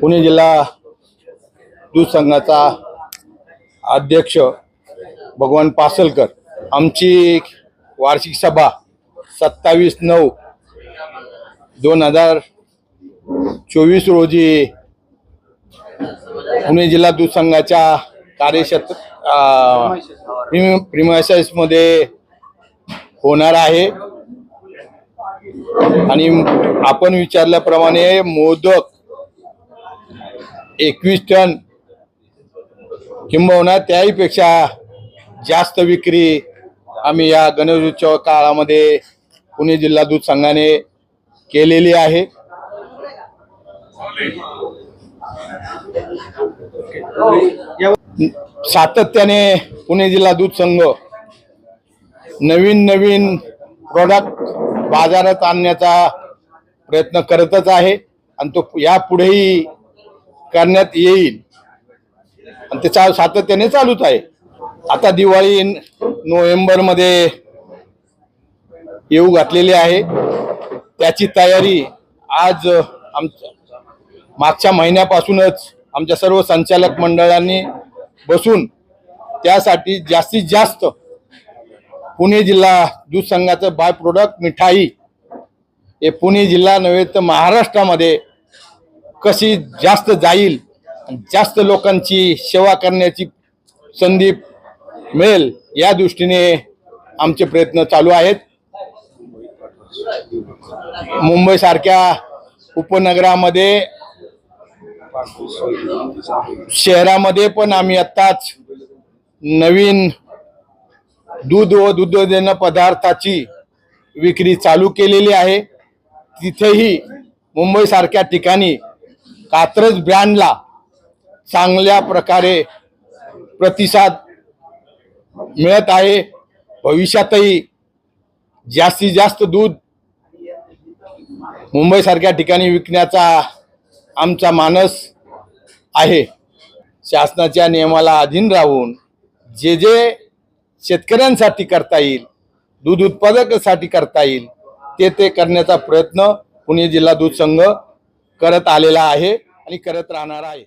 पुणे जिल्हा दूध संघाचा अध्यक्ष भगवान पासलकर. आमची वार्षिक सभा सत्तावीस नऊ दोन हजार चोवीस रोजी पुणे जिल्हा दूध संघाच्या कार्यक्षेत्र प्रिमायसेसमध्ये होणार आहे. आणि आपण विचारल्याप्रमाणे मोदक एकवीस टन किंबहुना त्याहीपेक्षा जास्त विक्री आम्ही या गणेशोत्सव काळामध्ये पुणे जिल्हा दूध संघाने केलेली आहे. सातत्याने पुणे जिल्हा दूध संघ नवीन नवीन प्रोडक्ट बाजारात आणण्याचा प्रयत्न करतच आहे. आणि तो यापुढेही करण्यात येईल. आणि ते चा सातत्याने चालूच आहे. आता दिवाळी नोव्हेंबरमध्ये येऊ घातलेली आहे. त्याची तयारी आज आमच्या मागच्या महिन्यापासूनच आमच्या सर्व संचालक मंडळांनी बसून त्यासाठी जास्तीत जास्त पुणे जिल्हा दूध संघाचं बाय प्रोडक्ट मिठाई हे पुणे जिल्हा नव्हे तर महाराष्ट्रामध्ये कशी जास्त जाईल जास्त लोकांची सेवा करण्याची संधी मिळेल या दृष्टीने आमचे प्रयत्न चालू आहेत. मुंबईसारख्या उपनगरामध्ये शहरामध्ये पण आम्ही आत्ताच नवीन दूध व दुग्धजन्य पदार्थाची विक्री चालू केलेली आहे. तिथेही मुंबईसारख्या ठिकाणी कात्रज ब्रँडला चांगल्या प्रकारे प्रतिसाद मिळत आहे. भविष्यातही जास्तीत जास्त दूध मुंबईसारख्या ठिकाणी विकण्याचा आमचा मानस आहे. शासनाच्या नियमाला अधीन राहून जे जे शेतकऱ्यांसाठी करता येईल दूध उत्पादकासाठी करता येईल ते ते करण्याचा प्रयत्न पुणे जिल्हा दूध संघ करत आलेला आहे. आणि करत राहणार आहे.